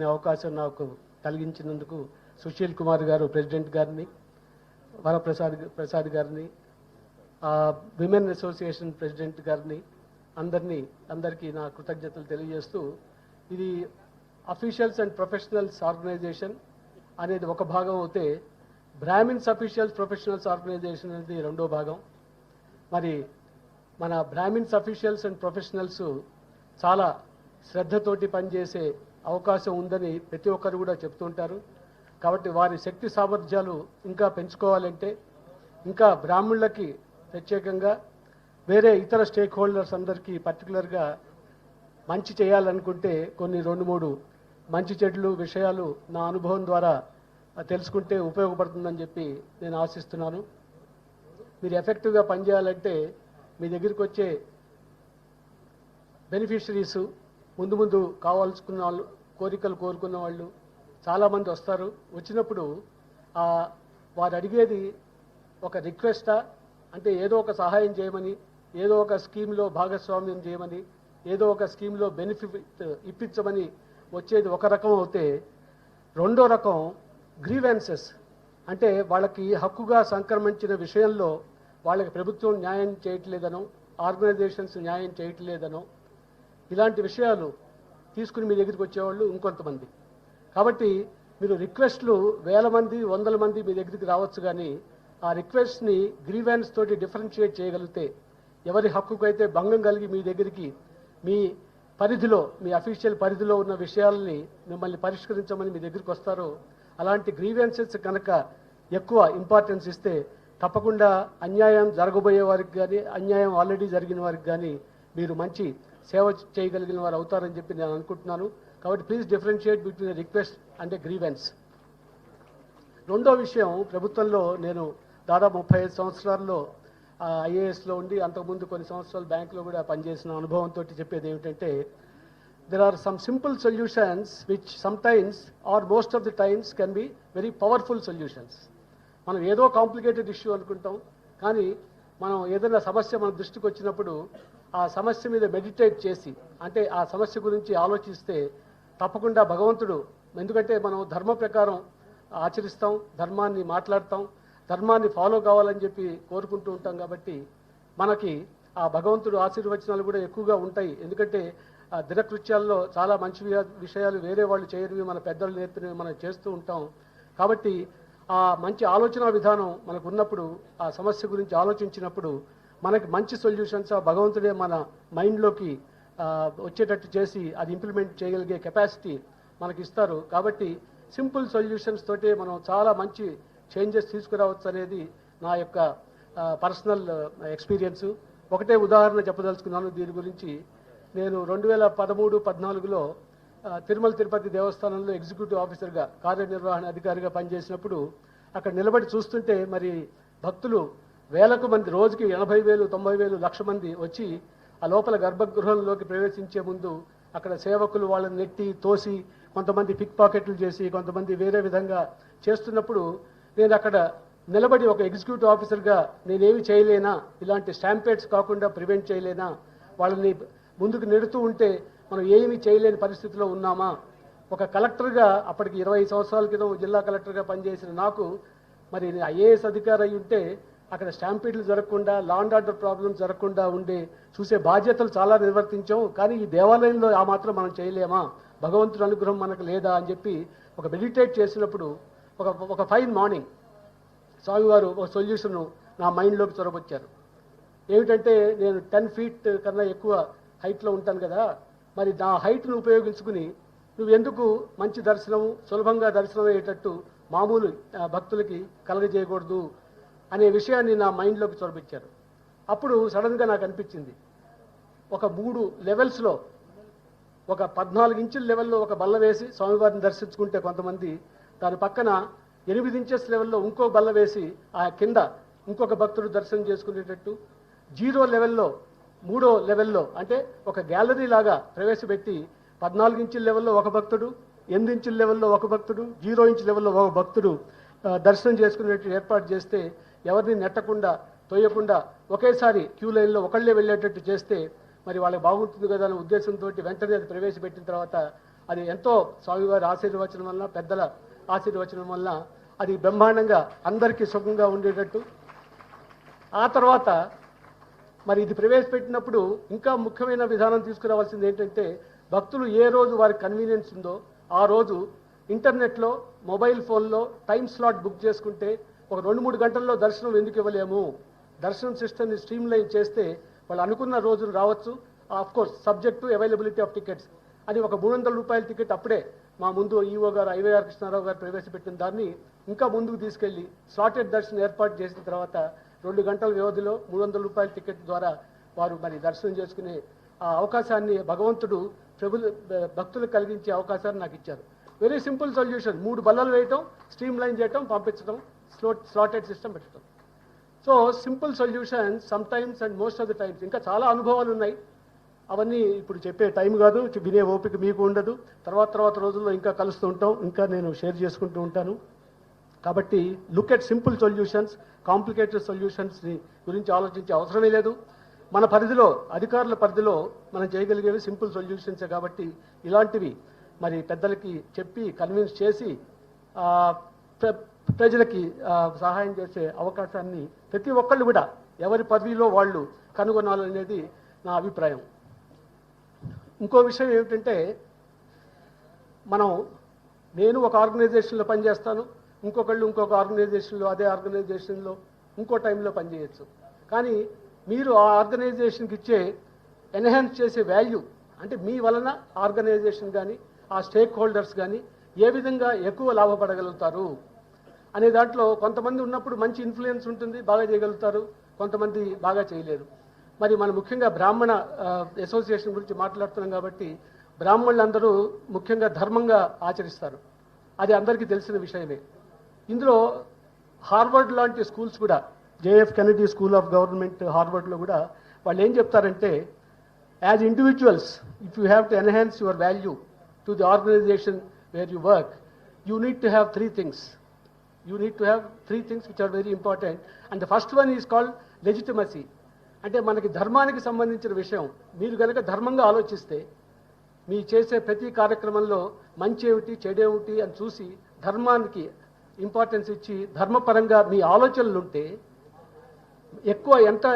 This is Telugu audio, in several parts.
అనే అవకాశం నాకు కలిగించినందుకు సుశీల్ కుమార్ గారు ప్రెసిడెంట్ గారిని వరప్రసాద్ ప్రసాద్ గారిని విమెన్ అసోసియేషన్ ప్రెసిడెంట్ గారిని అందరినీ అందరికీ నా కృతజ్ఞతలు తెలియజేస్తూ ఇది అఫీషియల్స్ అండ్ ప్రొఫెషనల్స్ ఆర్గనైజేషన్ అనేది ఒక భాగం అయితే బ్రాహ్మిన్స్ అఫీషియల్స్ ప్రొఫెషనల్స్ ఆర్గనైజేషన్ అనేది రెండో భాగం. మరి మన బ్రాహ్మిన్స్ అఫీషియల్స్ అండ్ ప్రొఫెషనల్స్ చాలా శ్రద్ధతోటి పనిచేసే అవకాశం ఉందని ప్రతి ఒక్కరు కూడా చెప్తుంటారు. కాబట్టి వారి శక్తి సామర్థ్యాలు ఇంకా పెంచుకోవాలంటే ఇంకా బ్రాహ్మణులకి ప్రత్యేకంగా వేరే ఇతర స్టేక్ హోల్డర్స్ అందరికీ పర్టికులర్గా మంచి చేయాలనుకుంటే కొన్ని రెండు మూడు మంచి చెడ్లు విషయాలు నా అనుభవం ద్వారా తెలుసుకుంటే ఉపయోగపడుతుందని చెప్పి నేను ఆశిస్తున్నాను. మీరు ఎఫెక్టివ్గా పనిచేయాలంటే మీ దగ్గరికి వచ్చే బెనిఫిషరీస్ ముందు ముందు కావాల్సుకున్న వాళ్ళు కోరికలు కోరుకున్న వాళ్ళు చాలామంది వస్తారు. వచ్చినప్పుడు వారు అడిగేది ఒక రిక్వెస్టా? అంటే ఏదో ఒక సహాయం చేయమని ఏదో ఒక స్కీమ్లో భాగస్వామ్యం చేయమని ఏదో ఒక స్కీమ్లో బెనిఫిట్ ఇప్పించమని వచ్చేది ఒక రకం అయితే రెండో రకం గ్రీవెన్సెస్. అంటే వాళ్ళకి హక్కుగా సంక్రమించిన విషయంలో వాళ్ళకి ప్రభుత్వం న్యాయం చేయట్లేదనో ఆర్గనైజేషన్స్ న్యాయం చేయట్లేదనో ఇలాంటి విషయాలు తీసుకుని మీ దగ్గరికి వచ్చేవాళ్ళు ఇంకొంతమంది. కాబట్టి మీరు రిక్వెస్ట్లు వేల మంది వందల మంది మీ దగ్గరికి రావచ్చు కానీ ఆ రిక్వెస్ట్ని గ్రీవెన్స్ తోటి డిఫరెన్షియేట్ చేయగలిగితే ఎవరి హక్కుకైతే భంగం కలిగి మీ దగ్గరికి మీ పరిధిలో మీ అఫీషియల్ పరిధిలో ఉన్న విషయాలని మిమ్మల్ని పరిష్కరించమని మీ దగ్గరికి వస్తారో అలాంటి గ్రీవెన్సెస్ కనుక ఎక్కువ ఇంపార్టెన్స్ ఇస్తే తప్పకుండా అన్యాయం జరగబోయే వారికి కానీ అన్యాయం ఆల్రెడీ జరిగిన వారికి కానీ మీరు మంచి సేవ చేయగలిగిన వారు అవుతారని చెప్పి నేను అనుకుంటున్నాను. కాబట్టి please differentiate between request and grievance రెండో విషయం ప్రభుత్వంలో నేను దాదాపు ముప్పై ఐదు సంవత్సరాల్లో ఐఏఎస్లో ఉండి అంతకుముందు కొన్ని సంవత్సరాలు బ్యాంకులో కూడా పనిచేసిన అనుభవంతో చెప్పేది ఏమిటంటే there are some simple solutions which sometimes are most of the times can be very powerful solutions మనం ఏదో కాంప్లికేటెడ్ ఇష్యూ అనుకుంటాం కానీ మనం ఏదైనా సమస్య మన దృష్టికి వచ్చినప్పుడు ఆ సమస్య మీద మెడిటేట్ చేసి అంటే ఆ సమస్య గురించి ఆలోచిస్తే తప్పకుండా భగవంతుడు ఎందుకంటే మనం ధర్మ ప్రకారం ఆచరిస్తాం ధర్మాన్ని మాట్లాడతాం ధర్మాన్ని ఫాలో కావాలని చెప్పి కోరుకుంటూ ఉంటాం కాబట్టి మనకి ఆ భగవంతుడు ఆశీర్వచనాలు కూడా ఎక్కువగా ఉంటాయి. ఎందుకంటే ఆ దినకృత్యాల్లో చాలా మంచి విషయాలు వేరే వాళ్ళు చేయనివి మన పెద్దలు నేర్పినవి మనం చేస్తూ ఉంటాం. కాబట్టి ఆ మంచి ఆలోచన విధానం మనకు ఉన్నప్పుడు ఆ సమస్య గురించి ఆలోచించినప్పుడు మనకి మంచి సొల్యూషన్స్ ఆ భగవంతుడే మన మైండ్లోకి వచ్చేటట్టు చేసి అది ఇంప్లిమెంట్ చేయగలిగే కెపాసిటీ మనకి ఇస్తారు. కాబట్టి సింపుల్ సొల్యూషన్స్ తోటే మనం చాలా మంచి చేంజెస్ తీసుకురావచ్చు అనేది నా యొక్క పర్సనల్ ఎక్స్పీరియన్స్. ఒకటే ఉదాహరణ చెప్పదలుచుకున్నాను దీని గురించి. నేను రెండు వేల పదమూడు పద్నాలుగులో తిరుమల తిరుపతి దేవస్థానంలో ఎగ్జిక్యూటివ్ ఆఫీసర్గా కార్యనిర్వహణ అధికారిగా పనిచేసినప్పుడు అక్కడ నిలబడి చూస్తుంటే మరి భక్తులు వేలకు మంది రోజుకి ఎనభై వేలు తొంభై వేలు లక్ష మంది వచ్చి ఆ లోపల గర్భగృహంలోకి ప్రవేశించే ముందు అక్కడ సేవకులు వాళ్ళని నెట్టి తోసి కొంతమంది పిక్ పాకెట్లు చేసి కొంతమంది వేరే విధంగా చేస్తున్నప్పుడు నేను అక్కడ నిలబడి ఒక ఎగ్జిక్యూటివ్ ఆఫీసర్గా నేనేమి చేయలేనా ఇలాంటి స్టాంపేట్స్ కాకుండా ప్రివెంట్ చేయలేనా వాళ్ళని ముందుకు నెడుతూ ఉంటే మనం ఏమీ చేయలేని పరిస్థితిలో ఉన్నామా? ఒక కలెక్టర్గా అప్పటికి ఇరవై సంవత్సరాల క్రితం జిల్లా కలెక్టర్గా పనిచేసిన నాకు మరి నేను ఐఏఎస్ అధికారి అయి ఉంటే అక్కడ స్టాంపీడ్లు జరగకుండా లాండ్ ఆర్డర్ ప్రాబ్లమ్స్ జరగకుండా ఉండే చూసే బాధ్యతలు చాలా నిర్వర్తించాం. కానీ ఈ దేవాలయంలో ఆ మాత్రం మనం చేయలేమా? భగవంతుడి అనుగ్రహం మనకు లేదా అని చెప్పి ఒక మెడిటేట్ చేసినప్పుడు ఒక ఒక ఫైన్ మార్నింగ్ స్వామివారు ఒక సొల్యూషన్ నా మైండ్లోకి చొరబొచ్చారు. ఏమిటంటే నేను టెన్ ఫీట్ కన్నా ఎక్కువ హైట్లో ఉంటాను కదా మరి నా హైట్ను ఉపయోగించుకుని నువ్వు ఎందుకు మంచి దర్శనం సులభంగా దర్శనం అయ్యేటట్టు మామూలు భక్తులకి కలగజేయకూడదు అనే విషయాన్ని నా మైండ్లోకి చొరబిచ్చారు. అప్పుడు సడన్గా నాకు అనిపించింది. ఒక మూడు లెవెల్స్లో ఒక పద్నాలుగు ఇంచుల లెవెల్లో ఒక బల్ల వేసి స్వామివారిని దర్శించుకుంటే కొంతమంది దాని పక్కన ఎనిమిది ఇంచెస్ లెవెల్లో ఇంకో బల్ల వేసి ఆ కింద ఇంకొక భక్తుడు దర్శనం చేసుకునేటట్టు జీరో లెవెల్లో మూడో లెవెల్లో అంటే ఒక గ్యాలరీ లాగా ప్రవేశపెట్టి పద్నాలుగు ఇంచుల లెవెల్లో ఒక భక్తుడు ఎనిమిది ఇంచుల లెవెల్లో ఒక భక్తుడు జీరో ఇంచు లెవెల్లో ఒక భక్తుడు దర్శనం చేసుకునేట్టు ఏర్పాటు చేస్తే ఎవరిని నెట్టకుండా తోయకుండా ఒకేసారి క్యూ లైన్లో ఒకళ్ళే వెళ్ళేటట్టు చేస్తే మరి వాళ్ళకి బాగుంటుంది కదా అనే ఉద్దేశంతో వెంటనే అది ప్రవేశపెట్టిన తర్వాత అది ఎంతో స్వామివారి ఆశీర్వచనం వలన పెద్దల ఆశీర్వచనం వలన అది బ్రహ్మాండంగా అందరికీ సుఖంగా ఉండేటట్టు. ఆ తర్వాత మరి ఇది ప్రవేశపెట్టినప్పుడు ఇంకా ముఖ్యమైన విధానం తీసుకురావాల్సింది ఏంటంటే భక్తులు ఏ రోజు వారికి కన్వీనియన్స్ ఉందో ఆ రోజు ఇంటర్నెట్లో మొబైల్ ఫోన్లో టైం స్లాట్ బుక్ చేసుకుంటే ఒక రెండు మూడు గంటల్లో దర్శనం ఎందుకు ఇవ్వలేము? దర్శనం సిస్టమ్ని స్ట్రీమ్ లైన్ చేస్తే వాళ్ళు అనుకున్న రోజులు రావచ్చు. Of course subject to availability of tickets అని ఒక మూడు వందల రూపాయల టికెట్ అప్పుడే మా ముందు ఈఓ గారు ఐవైఆర్ కృష్ణారావు గారు ప్రవేశపెట్టిన దాన్ని ఇంకా ముందుకు తీసుకెళ్ళి స్లాటెడ్ దర్శనం ఏర్పాటు చేసిన తర్వాత రెండు గంటల వ్యవధిలో మూడు వందల రూపాయల టికెట్ ద్వారా వారు మరి దర్శనం చేసుకునే ఆ అవకాశాన్ని భగవంతుడు ప్రభులు భక్తులకు కలిగించే అవకాశాన్ని నాకు ఇచ్చారు. వెరీ సింపుల్ సొల్యూషన్ మూడు బల్లలు వేయటం స్ట్రీమ్ లైన్ చేయటం పంపించడం స్లాటెడ్ సిస్టమ్ పెట్టడం so simple solution sometimes and most of the times ఇంకా చాలా అనుభవాలు ఉన్నాయి. అవన్నీ ఇప్పుడు చెప్పే టైం కాదు. వినే ఓపిక మీకు ఉండదు. తర్వాత తర్వాత రోజుల్లో ఇంకా కలుస్తూ ఉంటాం. ఇంకా నేను షేర్ చేసుకుంటూ ఉంటాను. కాబట్టి look at simple solutions complicated solutions గురించి ఆలోచించే అవసరమే లేదు. మన పరిధిలో అధికారుల పరిధిలో మనం చేయగలిగేవి సింపుల్ సొల్యూషన్సే కాబట్టి ఇలాంటివి మరి పెద్దలకి చెప్పి కన్విన్స్ చేసి ప్రజలకి సహాయం చేసే అవకాశాన్ని ప్రతి ఒక్కళ్ళు కూడా ఎవరి పదవిలో వాళ్ళు కనుగొనాలనేది నా అభిప్రాయం. ఇంకో విషయం ఏమిటంటే మనం నేను ఒక ఆర్గనైజేషన్లో పనిచేస్తాను ఇంకొకళ్ళు ఇంకొక ఆర్గనైజేషన్లో అదే ఆర్గనైజేషన్లో ఇంకో టైంలో పనిచేయచ్చు. కానీ మీరు ఆ ఆర్గనైజేషన్కి ఇచ్చే ఎన్హాన్స్ చేసే వాల్యూ అంటే మీ వలన ఆర్గనైజేషన్ కానీ ఆ స్టేక్ హోల్డర్స్ కానీ ఏ విధంగా ఎక్కువ లాభపడగలుగుతారు? అనే దాంట్లో కొంతమంది ఉన్నప్పుడు మంచి ఇన్ఫ్లుయెన్స్ ఉంటుంది బాగా చేయగలుగుతారు. కొంతమంది బాగా చేయలేరు. మరి మనం ముఖ్యంగా బ్రాహ్మణ అసోసియేషన్ గురించి మాట్లాడుతున్నాం కాబట్టి బ్రాహ్మణులందరూ ముఖ్యంగా ధర్మంగా ఆచరిస్తారు. అది అందరికీ తెలిసిన విషయమే. ఇందులో హార్వర్డ్ లాంటి స్కూల్స్ కూడా JF Kennedy school of government హార్వర్డ్లో కూడా వాళ్ళు ఏం చెప్తారంటే as individuals if you have to enhance your value to the organisation where you work you need to have three things you need to have three things which are very important. And the first one is called legitimacy. అంటే మనకి ధర్మానికి సంబంధించిన విషయం. మీరు కనుక ధర్మంగా ఆలోచిస్తే మీ చేసే ప్రతి కార్యక్రమంలో మంచి ఏమిటి చెడేమిటి అని చూసి ధర్మానికి ఇంపార్టెన్స్ ఇచ్చి ధర్మపరంగా మీ ఆలోచనలు ఉంటే ఎక్కువ ఎంత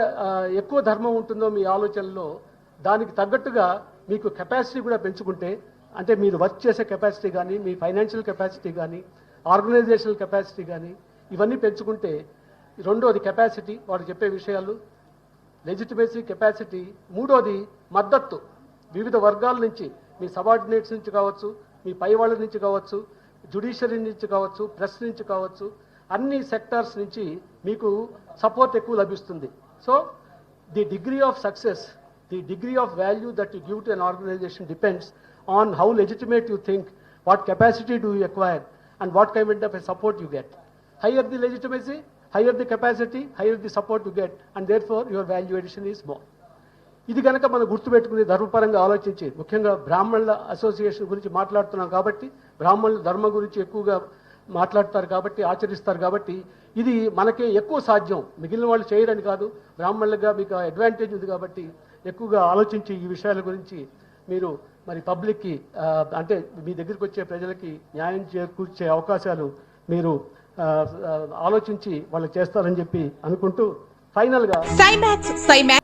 ఎక్కువ ధర్మం ఉంటుందో మీ ఆలోచనలో దానికి తగ్గట్టుగా మీకు కెపాసిటీ కూడా పెంచుకుంటే అంటే మీరు వర్క్ చేసే కెపాసిటీ కానీ మీ ఫైనాన్షియల్ కెపాసిటీ కానీ ఆర్గనైజేషనల్ కెపాసిటీ కానీ ఇవన్నీ పెంచుకుంటే రెండోది కెపాసిటీ వాడు చెప్పే విషయాలు లెజిటిమేసీ కెపాసిటీ మూడోది మద్దతు. వివిధ వర్గాల నుంచి మీ సబార్డినేట్స్ నుంచి కావచ్చు మీ పై వాళ్ళ నుంచి కావచ్చు జుడిషియరీ నుంచి కావచ్చు ప్రెస్ నుంచి కావచ్చు అన్ని సెక్టార్స్ నుంచి మీకు సపోర్ట్ ఎక్కువ లభిస్తుంది. So the degree of success the degree of value that you give to an organisation depends on how legitimate you think what capacity do you acquire and what kind of a support you get higher the legitimacy, higher the capacity, higher the support you get, and therefore your value addition is more. ఇది కనుక మనం గుర్తుపెట్టుకుని ధర్మపరంగా ఆలోచించి ముఖ్యంగా బ్రాహ్మణుల అసోసియేషన్ గురించి మాట్లాడుతున్నాం కాబట్టి బ్రాహ్మణుల ధర్మం గురించి ఎక్కువగా మాట్లాడతారు కాబట్టి ఆచరిస్తారు కాబట్టి ఇది మనకే ఎక్కువ సాధ్యం. మిగిలిన వాళ్ళు చేయరని కాదు బ్రాహ్మణులుగా మీకు అడ్వాంటేజ్ ఉంది కాబట్టి ఎక్కువగా ఆలోచించి ఈ విషయాల గురించి మీరు మరి పబ్లిక్కి అంటే మీ దగ్గరికి వచ్చే ప్రజలకి న్యాయం చేకూర్చే అవకాశాలు మీరు ఆలోచించి వాళ్ళకి చేస్తారని చెప్పి అనుకుంటూ ఫైనల్గా సైమాక్స్ సైమాక్స్